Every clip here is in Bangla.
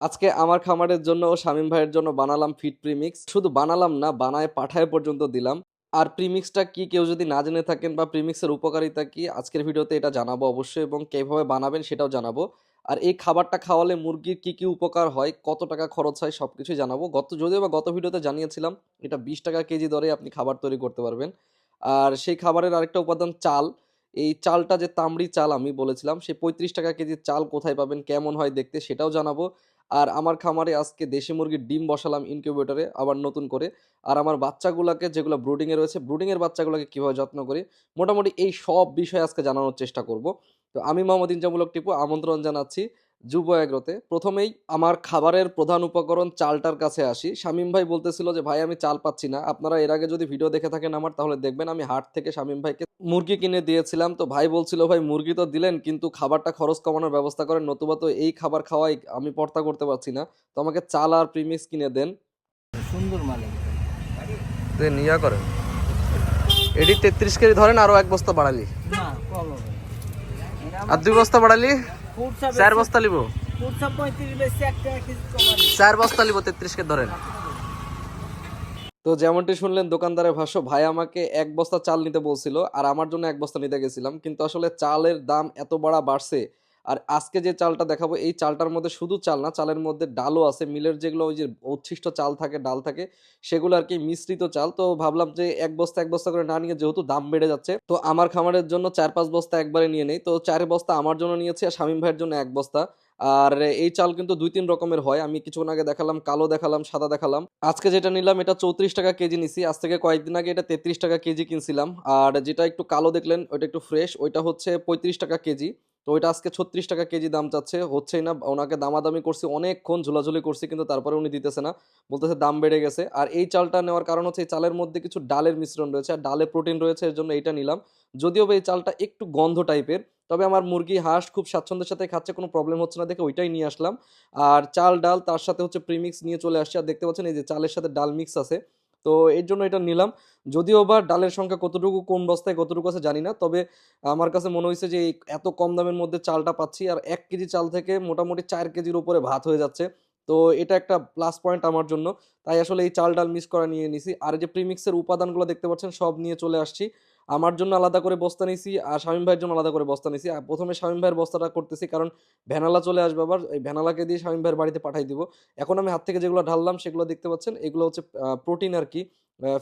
আজকে আমার খামারের জন্য ও শামীম ভাইয়ের জন্য বানালাম ফিট প্রিমিক্স। শুধু বানালাম না, বানায়, পাঠায় পর্যন্ত দিলাম। আর প্রিমিক্সটা কি কেউ যদি না জেনে থাকেন বা প্রিমিক্সের উপকারিতা কি, আজকের ভিডিওতে এটা জানাব অবশ্যই এবং কীভাবে বানাবেন সেটাও জানাব। আর এই খাবারটা খাওয়ালে মুরগির কি কি উপকার হয়, কত টাকা খরচ হয় সব কিছুই জানাব। গত, যদিও বা গত ভিডিওতে জানিয়েছিলাম, এটা বিশ টাকা কেজি দরে আপনি খাবার তৈরি করতে পারবেন। আর সেই খাবারের আরেকটা উপাদান চাল। এই চালটা যে তামড়ি চাল আমি বলেছিলাম সেই পঁয়ত্রিশ টাকা কেজির চাল কোথায় পাবেন, কেমন হয় দেখতে সেটাও জানাব। আর আমার খামারে আজকে দেশি মুরগির ডিম বসালাম ইনকিউবেটরে আবার নতুন করে। আর আমার বাচ্চাগুলোকে যেগুলো ব্রুডিংয়ে রয়েছে ব্রুডিংয়ের বাচ্চাগুলোকে কীভাবে যত্ন করি, মোটামুটি এই সব বিষয়ে আজকে জানানোর চেষ্টা করব। তো আমি মোহাম্মদ ইনজামুলক টিপু, আমন্ত্রণ জানাচ্ছি। যুব এগ্রোতে। প্রথমেই আমার খাবারের প্রধান উপকরণ চালটার কাছে আসি। শামীম ভাই বলতেছিল যে ভাই আমি চাল পাচ্ছি না। আপনারা এর আগে যদি ভিডিও দেখে থাকেন আমার তাহলে দেখবেন আমি হাট থেকে শামীম ভাইকে মুরগি কিনে দিয়েছিলাম। তো ভাই বলছিল ভাই মুরগি তো দিলেন কিন্তু খাবারটা খরচ কমানোর ব্যবস্থা করেন নতুবা তো এই খাবার খাওয়াই আমি পর্তা করতে পারছি না। তো আমাকে চাল আর প্রিমিক্স কিনে দেন। সুন্দর মালিক নিয়া করেন এটি তেত্রিশ কেজি ধরেন আরও এক বস্তা বাড়ালি। না। আর দুই বস্তা বাড়ালি? চার বস্তা লিব। চার বস্তা লিব তেত্রিশ কে ধরেন। তো যেমনটি শুনলেন দোকানদারের ভাষ্য ভাই আমাকে এক বস্তা চাল নিতে বলছিল আর আমার জন্য এক বস্তা নিতে গেছিলাম। কিন্তু আসলে চালের দাম এত বাড়া বাড়ছে আর আজকে যে চালটা দেখাবো, এই চালটার মধ্যে শুধু চাল না, চালের মধ্যে ডালও আছে। মিলের যেগুলো ওই যে উচ্ছিষ্ট চাল থাকে, ডাল থাকে, সেগুলো আর কি মিশ্রিত চাল। তো ভাবলাম যে এক বস্তা এক বস্তা করে না নিয়ে যেহেতু দাম বেড়ে যাচ্ছে, তো আমার খামারের জন্য চার পাঁচ বস্তা একবারে নিয়ে নেই। তো চার বস্তা আমার জন্য নিয়েছি, আর শামীম ভাইয়ের জন্য এক বস্তা। আর এই চাল কিন্তু দুই তিন রকমের হয়। আমি কিছুক্ষণ আগে দেখালাম, কালো দেখালাম, সাদা দেখালাম। আজকে যেটা নিলাম, এটা চৌত্রিশ টাকা কেজি নিছি। আজ থেকে কয়েকদিন আগে এটা তেত্রিশ টাকা কেজি কিনছিলাম। আর যেটা একটু কালো দেখলেন, ওইটা একটু ফ্রেশ ওইটা হচ্ছে পঁয়ত্রিশ টাকা কেজি। তো ওইটা আজকে ছত্রিশ টাকা কেজি দাম চাচ্ছে, হচ্ছেই না, ওনাকে দামাদামি করছি, অনেকক্ষণ ঝুলাঝুলি করছি, কিন্তু তারপরে উনি দিতেছে না, বলতেছে দাম বেড়ে গেছে। আর এই চালটা নেওয়ার কারণ হচ্ছে, এই চালের মধ্যে কিছু ডালের মিশ্রণ রয়েছে, আর ডালে প্রোটিন রয়েছে, এর জন্য এইটা নিলাম। যদিও এই চালটা একটু গন্ধ টাইপের, তবে আমার মুরগি হাঁস খুব স্বাচ্ছন্দ্যের সাথে খাচ্ছে, কোনো প্রবলেম হচ্ছে না, দেখে ওইটাই নিয়ে আসলাম। আর চাল, ডাল, তার সাথে হচ্ছে প্রিমিক্স নিয়ে চলে আসছে, আর দেখতে পাচ্ছেন এই যে চালের সাথে ডাল মিক্স আছে তো এর জন্য এটা নিলাম। যদিও বা ডালের সংখ্যা কতটুকু, কোন বস্তায় কতটুকু আছে জানি না। তবে আমার কাছে মনে হয়েছে যে এত কম দামের মধ্যে চালটা পাচ্ছি আর এক কেজি চাল থেকে মোটামুটি চার কেজির উপরে ভাত হয়ে যাচ্ছে। তো এটা একটা প্লাস পয়েন্ট আমার জন্য। তাই আসলে এই চাল ডাল মিস করা নিয়ে নিছি। আর যে প্রিমিক্সের উপাদানগুলো দেখতে পাচ্ছেন সব নিয়ে চলে আসছি। আমার জন্য আলাদা করে বস্তা নিছি আর শামীম ভাইয়ের জন্য আলাদা করে বস্তা নিছি। আর প্রথমে শামীম ভাইয়ের বস্তাটা করতেছি কারণ ভ্যানালা চলে আসবে আবার, এই ভ্যানালাকে দিয়ে শামীম ভাইয়ের বাড়িতে পাঠাই দিব। এখন আমি হাত থেকে যেগুলো ঢাললাম সেগুলো দেখতে পাচ্ছেন, এগুলো হচ্ছে প্রোটিন আর কি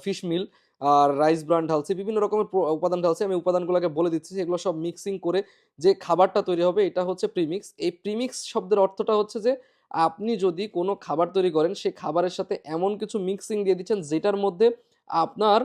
ফিশ মিল আর রাইস ব্রান্ড ঢালছি। বিভিন্ন রকমের উপাদান ঢালছি। আমি উপাদানগুলোকে বলে দিচ্ছি এগুলো সব মিক্সিং করে যে খাবারটা তৈরি হবে এটা হচ্ছে প্রিমিক্স। এই প্রিমিক্স শব্দের অর্থটা হচ্ছে যে, আপনি যদি কোনো খাবার তৈরি করেন সেই খাবারের সাথে এমন কিছু মিক্সিং দিয়ে দিচ্ছেন যেটার মধ্যে আপনার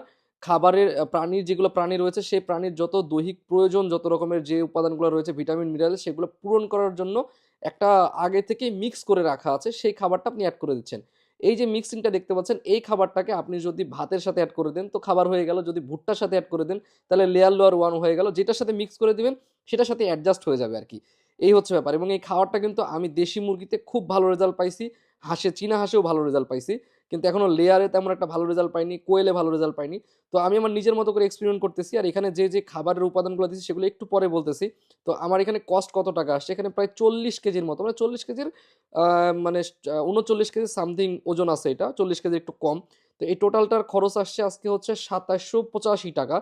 খাবারের প্রাণীর যেগুলো প্রাণী রয়েছে, সেই প্রাণীর যত দৈহিক প্রয়োজন, যত রকমের যে উপাদানগুলো রয়েছে, ভিটামিন, মিনারেল, সেগুলো পূরণ করার জন্য একটা আগে থেকে মিক্স করে রাখা আছে, সেই খাবারটা আপনি অ্যাড করে দিচ্ছেন। এই যে মিক্সিংটা দেখতে পাচ্ছেন, এই খাবারটাকে আপনি যদি ভাতের সাথে অ্যাড করে দেন, তো খাবার হয়ে গেল, যদি ভুট্টার সাথে অ্যাড করে দেন, তাহলে লেয়ার লোয়ার ওয়ান হয়ে গেল, যেটার সাথে মিক্স করে দিবেন, সেটার সাথে অ্যাডজাস্ট হয়ে যাবে আর কি। এই হচ্ছে ব্যাপার এবং এই খাবারটা কিন্তু আমি দেশি মুরগিতে খুব ভালো রেজাল্ট পাইছি, হাঁসে, চীনা হাঁসেও ভালো রেজাল্ট পাইছি। কিন্তু এখনও লেয়ারে তেমন একটা ভালো রেজাল্ট পাইনি, কোয়েলে ভালো রেজাল্ট পাইনি। তো আমি আমার নিজের মতো করে এক্সপেরিমেন্ট করতেছি আর এখানে যে যে খাবারের উপাদানগুলো দিচ্ছি সেগুলো একটু পরে বলতেছি। তো আমার এখানে কস্ট কত টাকা আসছে? এখানে প্রায় চল্লিশ কেজির মতো মানে চল্লিশ কেজির মানে উনচল্লিশ কেজির সামথিং ওজন আছে এটা, চল্লিশ কেজি একটু কম। তো এই টোটালটার খরচ আসছে আজকে হচ্ছে সাতাশশো পঁচাশি টাকা।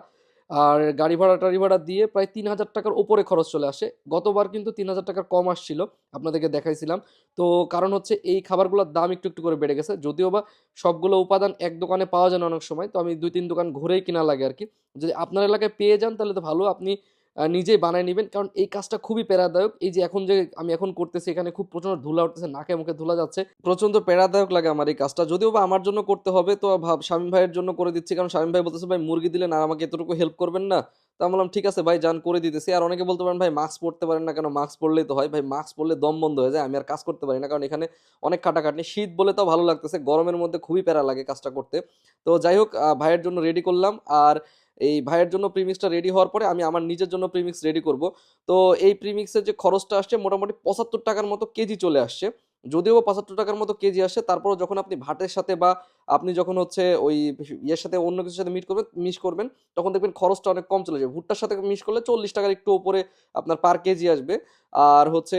আর গাড়ি ভাড়া টাড়ি ভাড়া দিয়ে প্রায় তিন হাজার টাকার ওপরে খরচ চলে আসে। গতবার কিন্তু তিন হাজার টাকার কম আসছিল, আপনাদেরকে দেখাইছিলাম। তো কারণ হচ্ছে এই খাবারগুলোর দাম একটু একটু করে বেড়ে গেছে। যদিও বা সবগুলো উপাদান এক দোকানে পাওয়া যায় না অনেক সময়, তো আমি দুই তিন দোকান ঘুরেই কিনা লাগে আর কি। যদি আপনার এলাকায় পেয়ে যান তাহলে তো ভালো। আপনি নিজেই বানায় নেবেন। কারণ এই কাজটা খুবই প্যারাদায়ক। এই যে এখন যে আমি এখন করতেছি, এখানে খুব প্রচণ্ড ধুলা উঠতেছে, নাকে মুখে ধুলা যাচ্ছে, প্রচণ্ড প্যারাদায়ক লাগে আমার এই কাজটা। যদিও বা আমার জন্য করতে হবে, তো ভাব স্বামী ভাইয়ের জন্য করে দিচ্ছি, কারণ শামীম ভাই বলতেছে, ভাই, মুরগি দিলেন আর আমাকে এতটুকু হেল্প করবেন না। তা বললাম, ঠিক আছে ভাই, যান, করে দিতেছি। আর অনেকে বলতে পারেন, ভাই মাস্ক পরতে পারেন না কেন? মাস্ক পরলেই তো হয়। ভাই মাস্ক পরলে দম বন্ধ হয়ে যায়, আমি আর কাজ করতে পারি না। কারণ এখানে অনেক খাটাখাটনি। শীত বলে তো ভালো লাগতেছে, গরমের মধ্যে খুবই প্যারা লাগে কাজটা করতে। তো যাই হোক ভাইয়ের জন্য রেডি করলাম। আর এই ভাইয়ের জন্য প্রিমিক্সটা রেডি হওয়ার পরে আমি আমার নিজের জন্য প্রিমিক্স রেডি করব। তো এই প্রিমিক্সের যে খরচটা আসছে মোটামুটি পঁচাত্তর টাকার মতো কেজি চলে আসছে। যদিও বা পঁচাত্তর টাকার মতো কেজি আসে, তারপরও যখন আপনি ভাটের সাথে বা আপনি যখন হচ্ছে ওই ইয়ের সাথে অন্য কিছুর সাথে মিট করবেন মিস করবেন, তখন দেখবেন খরচটা অনেক কম চলে যাবে ভুট্টার সাথে মিস করলে চল্লিশ টাকার একটু ওপরে আপনার পার কেজি আসবে। আর হচ্ছে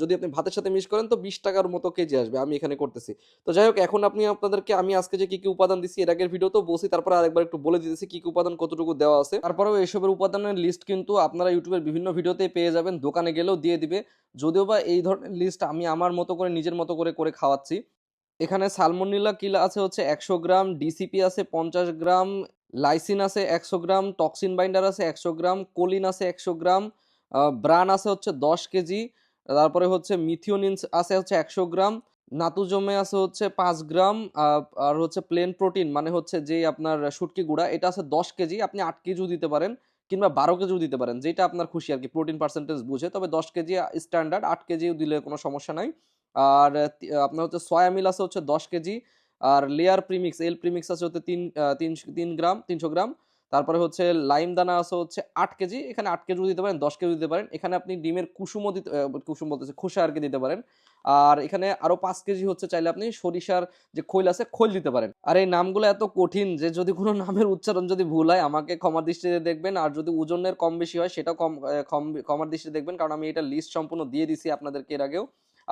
যদি আপনি ভাতের সাথে মিস করেন তো বিশ টাকার মতো কেজি আসবে, আমি এখানে করতেছি। তো যাই হোক, এখন আপনি আপনাদেরকে, আমি আজকে যে কি কি উপাদান দিচ্ছি এর আগের ভিডিও তো বলছি, তারপরে আরেকবার একটু বলে দিতেছি কি কি উপাদান কতটুকু দেওয়া আছে। তারপরেও এসবের উপাদানের লিস্ট কিন্তু আপনারা ইউটিউবের বিভিন্ন ভিডিওতে পেয়ে যাবেন, দোকানে গেলেও দিয়ে দিবে। যদিও বা এই ধরনের লিস্ট আমি আমার মতো করে, নিজের মতো করে করে খাওয়াচ্ছি। এখানে সালমোনিলা কিলা আছে হচ্ছে একশো গ্রাম, ডিসিপি আছে পঞ্চাশ গ্রাম, লাইসিন আছে একশো গ্রাম, টক্সিন বাইন্ডার আছে একশো গ্রাম, কোলিন আছে একশো গ্রাম ব্রান আছে হচ্ছে দশ কেজি, তারপরে হচ্ছে মিথিওনিন আছে হচ্ছে একশো গ্রাম, নাতুজমে আছে হচ্ছে পাঁচ গ্রাম আর হচ্ছে প্লেন প্রোটিন মানে হচ্ছে যে আপনার শুটকি গুঁড়া, এটা আছে দশ কেজি, আপনি আট কেজিও দিতে পারেন কিংবা বারো কেজিও দিতে পারেন, যেটা আপনার খুশি আর কি, প্রোটিন পার্সেন্টেজ বুঝে, তবে দশ কেজি স্ট্যান্ডার্ড আট কেজিও দিলে কোনো সমস্যা নাই। আর আপনার হচ্ছে সয়া মিল আছে হচ্ছে দশ কেজি, আর লেয়ার প্রিমিক্স এল প্রিমিক্স আছে হচ্ছে তিন তিন তিন গ্রাম, তিনশো গ্রাম। তারপরে হচ্ছে লাইম দানা আছে হচ্ছে আট কেজি, এখানে আট কেজিও দিতে পারেন, দশ কেজি দিতে পারেন। এখানে আপনি ডিমের কুসুমও দিতে কুসুম বলতেছে, খোসা আর কি দিতে পারেন। আর এখানে আরও পাঁচ কেজি হচ্ছে চাইলে আপনি সরিষার যে খৈল আছে, খৈল দিতে পারেন। আর এই নামগুলো এত কঠিন যে যদি কোনো নামের উচ্চারণ যদি ভুল হয়, আমাকে ক্ষমার দৃষ্টিতে দেখবেন। আর যদি ওজনের কম বেশি হয়, সেটাও কম ক্ষমার দৃষ্টিতে দেখবেন। কারণ আমি এটা লিস্ট সম্পূর্ণ দিয়ে দিছি আপনাদেরকে এর আগেও।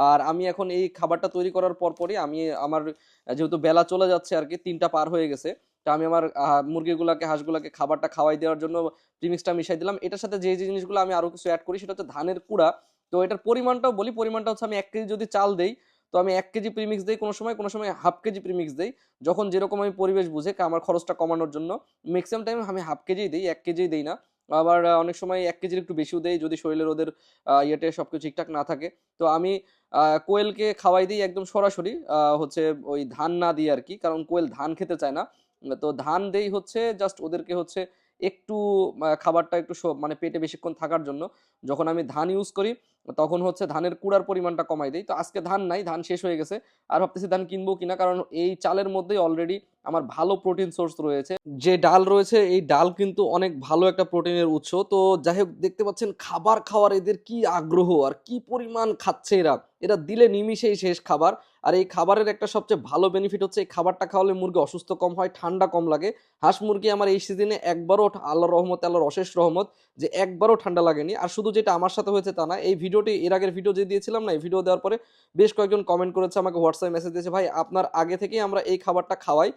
আর আমি এখন এই খাবারটা তৈরি করার পরপরই আমি আমার, যেহেতু বেলা চলে যাচ্ছে আর কি, তিনটা পার হয়ে গেছে। তা আমি আমার মুরগিগুলোকে, হাঁসগুলাকে খাবারটা খাওয়াই দেওয়ার জন্য প্রিমিক্সটা মিশাই দিলাম। এটার সাথে যে যে জিনিসগুলো আমি আরও কিছু অ্যাড করি সেটা হচ্ছে ধানের কুড়া। তো এটার পরিমাণটাও বলি, পরিমাণটা হচ্ছে আমি এক কেজি যদি চাল দেই, তো আমি এক কেজি প্রিমিক্স দিই কোনো সময় কোনো সময় হাফ কেজি প্রিমিক্স দিই। যখন যেরকম আমি পরিবেশ বুঝে আমার খরচটা কমানোর জন্য। ম্যাক্সিমাম টাইম আমি হাফ কেজি দিই, এক কেজি দিই না। আবার অনেক সময় এক কেজির একটু বেশিও দেয় যদি শরীরের ওদের ইয়েটে সব কিছু ঠিকঠাক না থাকে। তো আমি কোয়েলকে খাওয়াই দিই একদম সরাসরি হচ্ছে ওই ধান না দিয়ে আর কি, কারণ কোয়েল ধান খেতে চায় না। তো ধান দেই হচ্ছে জাস্ট ওদেরকে হচ্ছে একটু খাবারটা একটু মানে পেটে বেশিক্ষণ থাকার জন্য। যখন আমি ধান ইউজ করি তখন হচ্ছে ধানের কুড়ার পরিমাণটা কমাই দিই। তো আজকে ধান নাই, ধান শেষ হয়ে গেছে। আর ভাবতেছি ধান কিনবো কিনা, কারণ এই চালের মধ্যেই অলরেডি আমার ভালো প্রোটিন সোর্স রয়েছে। যে ডাল রয়েছে, এই ডাল কিন্তু অনেক ভালো একটা প্রোটিনের উৎস। তো যাই হোক, দেখতে পাচ্ছেন খাবার খাওয়ার এদের কি আগ্রহ, আর কি পরিমাণ খাচ্ছে এরা। এরা দিলে নিমিশেই শেষ খাবার। আর এই খাবারের একটা সবচেয়ে ভালো বেনিফিট হচ্ছে, এই খাবারটা খাওয়ালে মুরগি অসুস্থ কম হয়, ঠান্ডা কম লাগে। হাঁস মুরগি আমার এই সিজনে একবারও আল্লাহ রহমত, আল্লাহর অশেষ রহমত, যে একবারও ঠান্ডা লাগেনি। আর শুধু যেটা আমার সাথে হয়েছে তা না, এই ভিডিওটি, এর আগের ভিডিও যে দিয়েছিলাম না, এই ভিডিও দেওয়ার পরে বেশ কয়েকজন কমেন্ট করেছে, আমাকে হোয়াটসঅ্যাপ মেসেজ দিয়েছে, ভাই, আপনার আগে থেকেই আমরা এই খাবারটা খাওয়াই।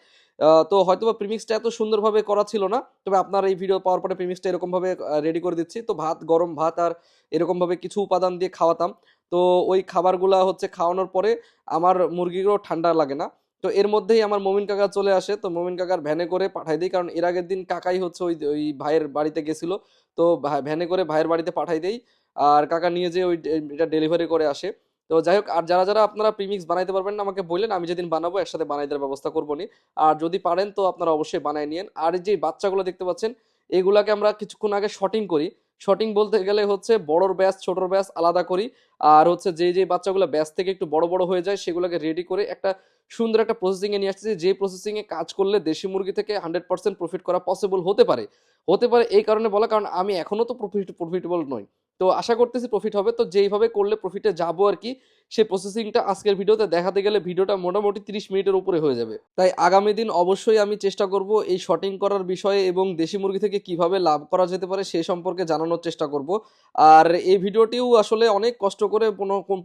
তো হয়তো বা প্রিমিক্সটা এত সুন্দরভাবে করা ছিল না, তবে আপনার এই ভিডিও পাওয়ার পরে প্রিমিক্সটা এরকমভাবে রেডি করে দিচ্ছি। তো ভাত, গরম ভাত আর এরকমভাবে কিছু উপাদান দিয়ে খাওয়াতাম। তো ওই খাবারগুলা হচ্ছে খাওয়ানোর পরে আমার মুরগিগুলো ঠান্ডা লাগে না। তো এর মধ্যেই আমার মমিন কাকা চলে আসে, তো মমিন কাকার ভ্যানে করে পাঠাই দিই, কারণ এর আগের দিন কাকাই হচ্ছে ওই ওই ভাইয়ের বাড়িতে গেছিল। তো ভ্যানে করে ভাইয়ের বাড়িতে পাঠাই দেই। আর কাকা নিয়ে যে ওই এটা ডেলিভারি করে আসে। তো যাই হোক, আর যারা যারা আপনারা প্রিমিক্স বানাইতে পারবেন না, আমাকে বললেন, আমি যেদিন বানাবো, একসাথে বানাই দেওয়ার ব্যবস্থা করব নি। আর যদি পারেন তো আপনারা অবশ্যই বানাই নিয়েন। আর এই যে বাচ্চাগুলো দেখতে পাচ্ছেন, এগুলাকে আমরা কিছুক্ষণ আগে শটিং করি। শটিং বলতে গেলে হচ্ছে বড়র ব্যাস, ছোটর ব্যাস আলাদা করি। আর হচ্ছে যে যে বাচ্চাগুলো ব্যাস থেকে একটু বড় বড় হয়ে যায়, সেগুলোকে রেডি করে একটা সুন্দর একটা প্রসেসিংয়ে নিয়ে আসতেছি। যে প্রসেসিংয়ে কাজ করলে দেশি মুরগি থেকে হান্ড্রেড পার্সেন্ট প্রফিট করা পসিবল হতে পারে। হতে পারে এই কারণে বলা, কারণ আমি এখনও তো প্রফিট প্রফিটেবল নই। তো আশা করতেছি প্রফিট হবে। তো যেইভাবে করলে প্রফিটে যাব আর কি সেই প্রসেসিংটা আজকের ভিডিওতে দেখাতে গেলে ভিডিওটা মোটামুটি তিরিশ মিনিটের উপরে হয়ে যাবে। তাই আগামী দিন অবশ্যই আমি চেষ্টা করব এই শটিং করার বিষয়ে এবং দেশি মুরগি থেকে কীভাবে লাভ করা যেতে পারে সেই সম্পর্কে জানানোর চেষ্টা করব। আর এই ভিডিওটিও আসলে অনেক কষ্ট করে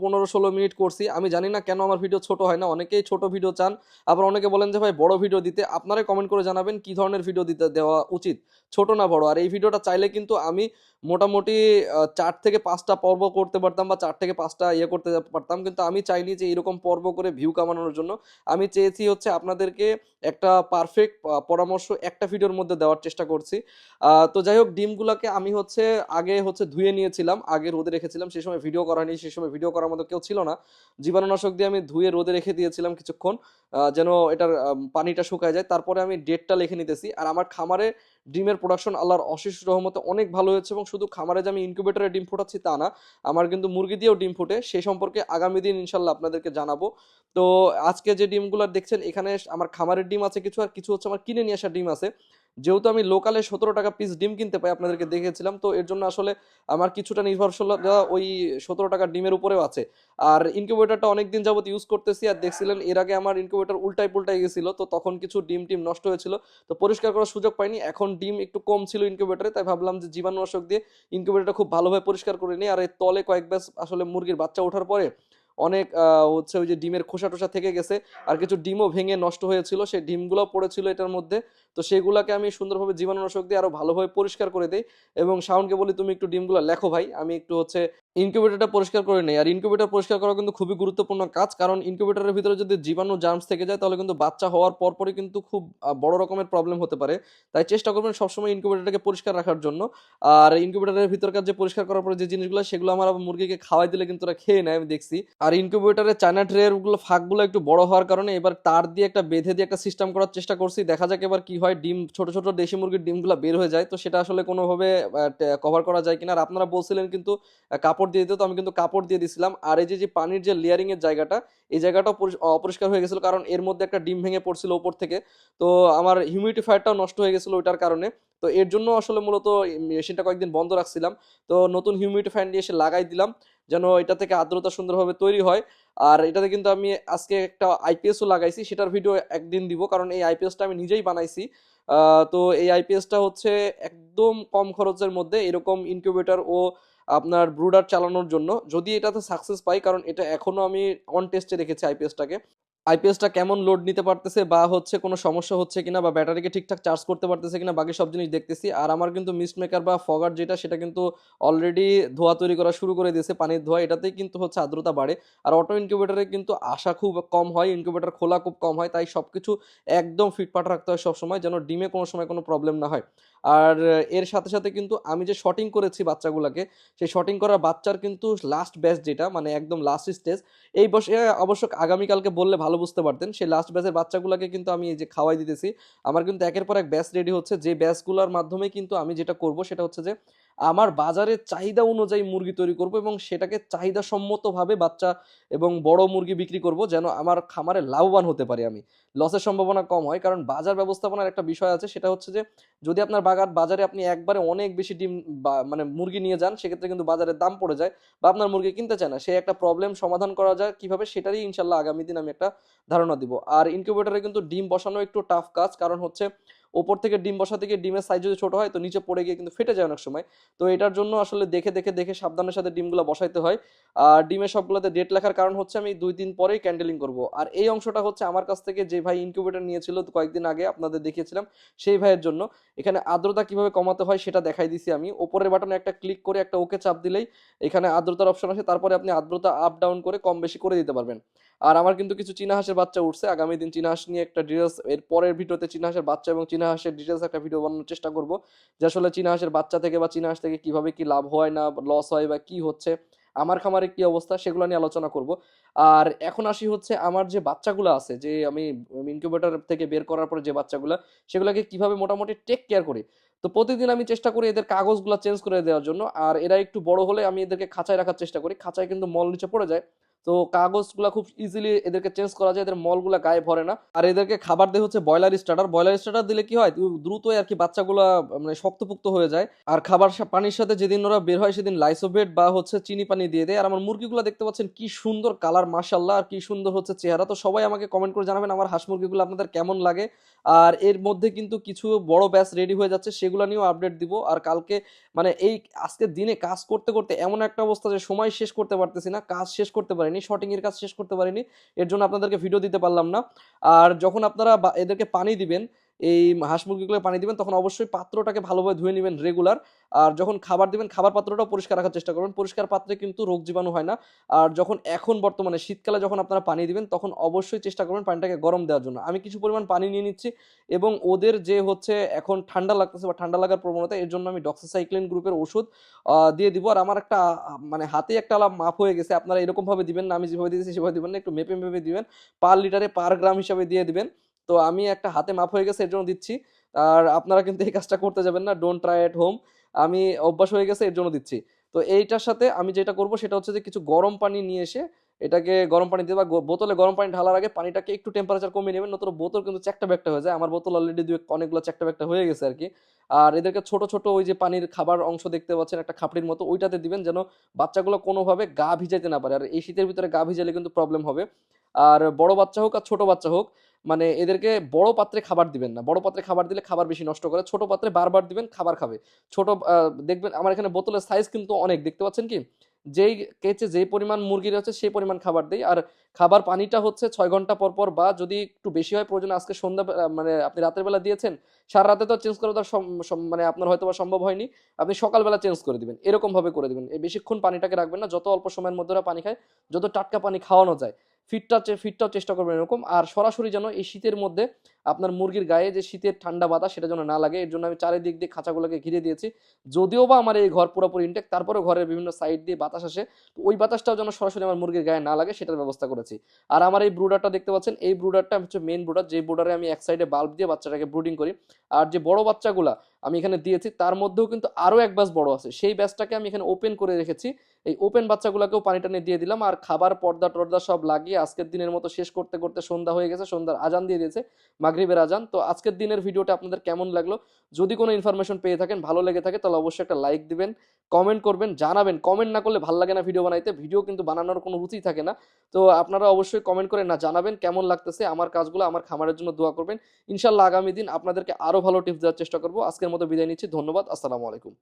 পনেরো ষোলো মিনিট করছি। আমি জানি না কেন আমার ভিডিও ছোট হয় না, অনেকেই ছোট ভিডিও চান। আবার অনেকে বলেন যে, ভাই, বড় ভিডিও দিতে। আপনারাই কমেন্ট করে জানাবেন কি ধরনের ভিডিও দিতে দেওয়া উচিত, ছোট না বড়। আর এই ভিডিওটা চাইলে কিন্তু আমি মোটামুটি চার থেকে পাঁচটা পর্ব করতে পারতাম বা চার থেকে পাঁচটা ইয়ে করতে পারতাম। কিন্তু আমি চাইনি যে এরকম পর্ব করে ভিউ কামানোর জন্য। আমি চেয়েছি হচ্ছে আপনাদেরকে একটা পারফেক্ট পরামর্শ একটা ভিডিওর মধ্যে দেওয়ার চেষ্টা করছি। তো যাই হোক, ডিমগুলোকে আমি হচ্ছে আগে হচ্ছে ধুয়ে নিয়েছিলাম, আগে রোদে রেখেছিলাম। সেই সময় ভিডিও করা নেই সেই সময় ভিডিও করার মতো কেউ ছিল না। জীবাণুনাশক দিয়ে আমি ধুয়ে রোদে রেখে দিয়েছিলাম কিছুক্ষণ যেন এটার পানিটা শুকায় যায়। তারপরে আমি ডেটটা লিখে নিতেছি। আর আমার খামারে ডিমের প্রোডাকশন আল্লাহর অশেষ রহমতে অনেক ভালো হয়েছে এবং শুধু খামারে যে আমি ইনকিউবেটারে ডিম ফোটাচ্ছি তা না, আমার কিন্তু মুরগি দিয়েও ডিম ফোটে সেই সম্পর্কে আগামী দিন ইনশাল্লাহ আপনাদেরকে জানাব। তো আজকে যে ডিমগুলো দেখছেন, এখানে আমার খামারের ডিম আছে কিছু আর কিছু হচ্ছে আমার কিনে নিয়ে আসা ডিম আছে। যেহেতু আমি লোকালে সতেরো টাকা পিস ডিম কিনতে পাই, আপনাদেরকে দেখেছিলাম, তো এর জন্য আসলে আমার কিছুটা নির্ভরশীলতা ওই সতেরো টাকা ডিমের উপরেও আছে। আর ইনকিউবেটরটা অনেক দিন যাবত ইউজ করতেছি, আর দেখছিলেন এর আগে আমার ইনকিউবেটর উল্টাই পুল্টাই গেছিল, তো তখন কিছু ডিম টিম নষ্ট হয়েছিল, তো পরিষ্কার করার সুযোগ পাইনি। এখন ডিম একটু কম ছিল ইনকিউবেটরে তাই ভাবলাম যে জীবাণুনাশক দিয়ে ইনকিউবেটরটা খুব ভালোভাবে পরিষ্কার করে নিই, আর এর তলে কয়েক ব্যাস আসলে মুরগির বাচ্চা ওঠার পরে অনেক হচ্ছে ওই যে ডিমের খোসা টোসা থেকে গেছে আর কিছু ডিমও ভেঙে নষ্ট হয়েছিল। সেই ডিমগুলো পড়েছিল এটার মধ্যে। তো সেগুলোকে আমি সুন্দরভাবে জীবাণুনাশক দিয়ে আরও ভালোভাবে পরিষ্কার করে দিই এবং শাওনকে বলি, তুমি একটু ডিমগুলো লেখো ভাই। আমি একটু হচ্ছে ইনকিউবেটরটা পরিষ্কার করে নেই। আর ইনকিউবেটর পরিষ্কার করা কিন্তু খুবই গুরুত্বপূর্ণ কাজ কারণ ইনকিউবেটরের ভিতরে যদি জীবাণু জার্মস থেকে যায় তাহলে কিন্তু বাচ্চা হওয়ার পরপরই কিন্তু খুব বড় রকমের প্রবলেম হতে পারে। তাই চেষ্টা করবেন সবসময় ইনকিউবেটরটাকে পরিষ্কার রাখার জন্য। আর ইনকিউবেটরের ভিতরকার যে পরিষ্কার করার পরে যে জিনিসগুলো সেগুলো আমার মুরগিকে খাওয়াই দিলে কিন্তু ওরা খেয়ে নেয় আমি দেখছি। আর ইনকিউবেটরের চায়না ট্রেরগুলো ফাঁকগুলো একটু বড় হওয়ার কারণে এবার তার দিয়ে একটা বেঁধে দিয়ে একটা সিস্টেম করার চেষ্টা করছি। দেখা যাক এবার কি হয় ডিম ছোট ছোট দেশি মুরগির ডিমগুলো বের হয়ে যায়। তো সেটা আসলে কোনোভাবে কভার করা যায় কিনা। আর আপনারা বলছিলেন কিন্তু আহ, কাপড় দিয়ে দিতে তো আমি কিন্তু কাপড় দিয়ে দিছিলাম। আর এই যে পানির যে লেয়ারিং এর জায়গাটা, এই জায়গাটাও পরিষ- অপরিষ্কার হয়ে গেছিল কারণ এর মধ্যে একটা ডিম ভেঙে পড়ছিল উপর থেকে। তো আমার হিউমিডিফায়ারটাও নষ্ট হয়ে গেছিল ওইটার কারণে। তো এর জন্য আসলে মূলত মেশিনটা কয়েকদিন বন্ধ রাখছিলাম। তো নতুন হিউমিডিফায়ার নিয়ে এসে লাগাই দিলাম যেন এটা থেকে আর্দ্রতা সুন্দরভাবে তৈরি হয়। আর এটাতে কিন্তু আমি আজকে একটা আইপিএসও লাগাইছি, সেটার ভিডিও একদিন দিব কারণ এই আইপিএসটা আমি নিজেই বানাইছি। তো এই আইপিএসটা হচ্ছে একদম কম খরচের মধ্যে এরকম ইনকিউবেটর ও আপনার ব্রুডার চালানোর জন্য। যদি এটাতে সাকসেস পাই, কারণ এটা এখনও আমি অন টেস্টে রেখেছি আইপিএসটাকে আইপিএসটা কেমন লোড নিতে পারতেছে বা হচ্ছে কোনো সমস্যা হচ্ছে কিনা বা ব্যাটারিকে ঠিকঠাক চার্জ করতে পারতেছে কিনা, বাকি সব জিনিস দেখতেছি। আর আমার কিন্তু মিস্ট মেকার বা ফগার যেটা, সেটা কিন্তু অলরেডি ধোয়া তৈরি করা শুরু করে দিয়েছে, পানির ধোয়া। এটাতেই কিন্তু হচ্ছে আর্দ্রতা বাড়ে। আর অটো ইনকিউবেটরে কিন্তু আশা খুব কম হয় ইনকিউবেটর খোলা খুব কম হয়, তাই সব কিছু একদম ফিটফাট রাখতে হয় সবসময়, যেন ডিমে কোনো সময় কোনো প্রবলেম না হয়। আর এর সাথে সাথে কিন্তু আমি যে শটিং করেছি বাচ্চাগুলোকে, সেই শটিং করা বাচ্চার কিন্তু লাস্ট ব্যাচ যেটা মানে একদম লাস্ট স্টেজ এই বসে অবশ্য আগামীকালকে বললে ভালো বুঝতে পারতেন। সেই লাস্ট ব্যাচের বাচ্চাগুলোকে কিন্তু আমি এই যে খাওয়াই দিতেছি। আমার কিন্তু একের পর এক ব্যাচ রেডি হচ্ছে। যে ব্যাচগুলোর মাধ্যমে কিন্তু আমি যেটা করব সেটা হচ্ছে যে আমার বাজারের চাহিদা অনুযায়ী মুরগি তৈরি করব এবং সেটাকে চাহিদা সম্মতভাবে বাচ্চা এবং বড় মুরগি বিক্রি করব যেন আমার খামারে লাভবান হতে পারি আমি। লসের সম্ভাবনা কম হয় কারণ বাজার ব্যবস্থাপনার একটা বিষয় আছে, সেটা হচ্ছে যে যদি আপনার বাগান বাজারে আপনি একবারে অনেক বেশি ডিম মানে মুরগি নিয়ে যান, সেক্ষেত্রে কিন্তু বাজারের দাম পড়ে যায় বা আপনার মুরগি কিনতে চায় না। সেই একটা প্রবলেম সমাধান করা যায় কীভাবে সেটারই ইনশাল্লাহ আগামী দিন আমি একটা ধারণা দিব। আর ইনকিউবেটরে কিন্তু ডিম বসানো একটু টাফ কাজ, কারণ হচ্ছে ওপর থেকে ডিম বসা থেকে ডিমের সাইজ যদি ছোট হয়, তো নিচে পড়ে গিয়ে কিন্তু ফেটে যায় অনেক সময়। তো এটার জন্য আসলে দেখে দেখে দেখে সাবধানের সাথে ডিমগুলো বসাইতে হয়। আর ডিমের সবগুলোতে ডেট লেখার কারণ হচ্ছে আমি দুই দিন পরেই ক্যান্ডেলিং করব। আর এই অংশটা হচ্ছে আমার কাছ থেকে যে ভাই ইনকিউবেটর নিয়েছিল কয়েকদিন আগে, আপনাদের দেখিয়েছিলাম, সেই ভাইয়ের জন্য। এখানে আর্দ্রতা কীভাবে কমাতে হয় সেটা দেখাই দিছি আমি। ওপরের বাটনে একটা ক্লিক করে একটা ওকে চাপ দিলেই এখানে আর্দ্রতার অপশন আছে তারপরে আপনি আর্দ্রতা আপ ডাউন করে কম বেশি করে দিতে পারবেন। আর আমার কিন্তু কিছু চীনা হাঁসের বাচ্চা উঠছে। আগামী দিন চীনা হাঁস নিয়ে একটা ডিটেলস এর পরের ভিডিওতে চীনা হাঁসের বাচ্চা এবং চীনা হাঁসের ডিটেলস একটা ভিডিও বানানোর চেষ্টা করব। যে আসলে চীনা হাঁসের বাচ্চা থেকে বা চীনা হাঁস থেকে কীভাবে কি লাভ হয় না লস হয় বা কি হচ্ছে, আমার খামারে কি অবস্থা সেগুলো নিয়ে আলোচনা করব। আর এখন আসি হচ্ছে আমার যে বাচ্চাগুলো আছে, যে আমি ইনকিউবেটর থেকে বের করার পরে যে বাচ্চাগুলো, সেগুলোকে কীভাবে মোটামুটি টেক কেয়ার করি। তো প্রতিদিন আমি চেষ্টা করি এদের কাগজগুলো চেঞ্জ করে দেওয়ার জন্য। আর এরা একটু বড় হলে আমি এদেরকে খাঁচায় রাখার চেষ্টা করি। খাঁচায় কিন্তু মল নিচে পড়ে যায়। তো কাগজগুলো খুব ইজিলি এদেরকে চেঞ্জ করা যায়, এদের মলগুলো গায়ে ভরে না। আর এদেরকে খাবার দেয় হচ্ছে ব্রয়লার স্টার্টার ব্রয়লার স্টার্টার দিলে কি হয়? দ্রুতই আর কি বাচ্চাগুলো মানে শক্তপুক্ত হয়ে যায়। আর খাবার পানির সাথে যেদিন ওরা বের হয় সেদিন লাইসোভেট বা হচ্ছে চিনি পানি দিয়ে দেয়। আর আমার মুরগিগুলো দেখতে পাচ্ছেন কি সুন্দর কালার মাশাল্লাহ আর কি সুন্দর হচ্ছে চেহারা। তো সবাই আমাকে কমেন্ট করে জানাবেন আমার হাঁস মুরগিগুলো আপনাদের কেমন লাগে। আর এর মধ্যে কিন্তু কিছু বড় ব্যাচ রেডি হয়ে যাচ্ছে, সেগুলো নিয়েও আপডেট দিব। আর কালকে মানে এই আজকের দিনে কাজ করতে করতে এমন একটা অবস্থা যে সময় শেষ করতে পারতেছি না, কাজ শেষ করতে পারিনি শটিংয়ের কাজ শেষ করতে পারিনি, এর জন্য আপনাদেরকে ভিডিও দিতে পারলাম না। আর যখন আপনারা এদেরকে পানি দিবেন এই হাঁস মুরগিগুলো পানি দিবেন, তখন অবশ্যই পাত্রটাকে ভালোভাবে ধুয়ে নেবেন রেগুলার আর যখন খাবার দিবেন, খাবার পাত্রটাও পরিষ্কার রাখার চেষ্টা করবেন। পরিষ্কার পাত্রে কিন্তু রোগ জীবাণু হয় না। আর যখন এখন বর্তমানে শীতকালে যখন আপনারা পানি দিবেন, তখন অবশ্যই চেষ্টা করবেন পানিটাকে গরম দেওয়ার জন্য। আমি কিছু পরিমাণ পানি নিয়ে নিচ্ছি এবং ওদের যে হচ্ছে এখন ঠান্ডা লাগতেছে বা ঠান্ডা লাগার প্রবণতা, এর জন্য আমি ডক্সাসাইক্লিন গ্রুপের ওষুধ দিয়ে দিব। আর আমার একটা মানে হাতে একটা আলাপ মাপ হয়ে গেছে। আপনারা এরকমভাবে দিবেন না, আমি যেভাবে দিয়েছি সেভাবে দিবেন না। একটু মেপে মেপে দিবেন। পার লিটারে পার গ্রাম হিসাবে দিয়ে দিবেন। তো আমি একটা হাতে মাপ হয়ে গেছে, এর জন্য দিচ্ছি। আর আপনারা কিন্তু এই কাজটা করতে যাবেন না ডোন্ট ট্রাই এট হোম আমি অভ্যাস হয়ে গেছে, এর জন্য দিচ্ছি। তো এইটার সাথে আমি যেটা করব সেটা হচ্ছে যে কিছু গরম পানি নিয়ে এসে এটাকে গরম পানি দিয়ে বা বোতলে গরম পানি ঢালার আগে পানিটাকে একটু টেম্পারেচার কমিয়ে নেবেন, নতুন বোতল কিন্তু চ্যাকটা ব্যাকটা হয়ে যায়। আমার বোতল অলরেডি দু অনেকগুলো চ্যাকটা ব্যাকটা হয়ে গেছে আর কি। আর এদেরকে ছোট ছোট ওই যে পানির খাবার অংশ দেখতে পাচ্ছেন, একটা খাপড়ির মতো, ওইটাতে দিবেন যেন বাচ্চাগুলো কোনোভাবে গা ভিজাইতে না পারে। আর এই শীতের ভিতরে গা ভিজালে কিন্তু প্রবলেম হবে। আর বড় বাচ্চা হোক আর ছোট বাচ্চা হোক মানে এদেরকে বড় পাত্রে খাবার দিবেন না। বড় পাত্রে খাবার দিলে খাবার বেশি নষ্ট করে, ছোট পাত্রে বারবার দিবেন, খাবার খাবে। ছোট দেখবেন আমার এখানে বোতলের সাইজ কিন্তু অনেক। দেখতে পাচ্ছেন কি? যেই কেচে যেই পরিমাণ মুরগির হচ্ছে সেই পরিমাণ খাবার দেই। আর খাবার পানিটা হচ্ছে ছয় ঘণ্টা পর পর বা যদি একটু বেশি হয়, প্রয়োজন আজকে সন্ধ্যা মানে আপনি রাতের বেলা দিয়েছেন, সারা রাতে তো চেঞ্জ করে দেওয়া সম- মানে আপনার হয়তো বা সম্ভব হয়নি। আপনি সকালবেলা চেঞ্জ করে দিবেন। এরকমভাবে করে দিবেন। এই বেশিক্ষণ পানিটাকে রাখবেন না। যত অল্প সময়ের মধ্যে পানি খায়, যত টাটকা পানি খাওয়ানো যায় ফিটটা ফিটটাও চেষ্টা করবেন এরকম। আর সরাসরি যেন এই শীতের মধ্যে আপনার মুরগির গায়ে যে শীতের ঠান্ডা বাতাস সেটা যেন না লাগে, এর জন্য আমি চারিদিক দিয়ে খাঁচাগুলোকে ঘিরে দিয়েছি। যদিও বা আমার এই ঘর পুরোপুরি ইনটেক তারপরেও ঘরের বিভিন্ন সাইড দিয়ে বাতাস আসে, তো ওই বাতাসটাও যেন সরাসরি আমার মুরগির গায়ে না লাগে, সেটার ব্যবস্থা করেছি। আর আমার এই ব্রুডারটা দেখতে পাচ্ছেন, এই ব্রুডারটা হচ্ছে মেন ব্রুডার, যে ব্রুডারে আমি এক সাইডে বাল্ব দিয়ে বাচ্চাটাকে ব্রুডিং করি। আর যে বড় বাচ্চাগুলা আমি এখানে দিয়েছি, তার মধ্যেও কিন্তু আরও এক ব্যাস বড় আছে। সেই ব্যাসটাকে আমি এখানে ওপেন করে রেখেছি। এই ওপেন বাচ্চাগুলোকেও পানি টানি দিয়ে দিলাম। আর খাবার পর্দা টর্দা সব লাগিয়ে আজকের দিনের মতো শেষ করতে করতে সন্ধ্যা হয়ে গেছে, সন্ধ্যার আজান দিয়ে দিয়েছে। মাগরিবের আজান। তো আজকের দিনের ভিডিওটা আপনাদের কেমন লাগল? যদি কোনো ইনফরমেশন পেয়ে থাকেন, ভালো লেগে থাকে, তাহলে অবশ্যই একটা লাইক দিবেন কমেন্ট করবেন, জানাবেন। কমেন্ট না করলে ভালো লাগে না ভিডিও বানাইতে ভিডিও কিন্তু বানানোর কোনো রুচি থাকে না। তো আপনারা অবশ্যই কমেন্ট করে না জানাবেন কেমন লাগতেছে, আমার কাজগুলো, আমার খামারের জন্য দোয়া করবেন। ইনশাল্লাহ আগামী দিন আপনাদেরকে আরও ভালো টিপস দেওয়ার চেষ্টা করব। আজকের মতো বিদায় নিচ্ছি, ধন্যবাদ, আসসালামু আলাইকুম।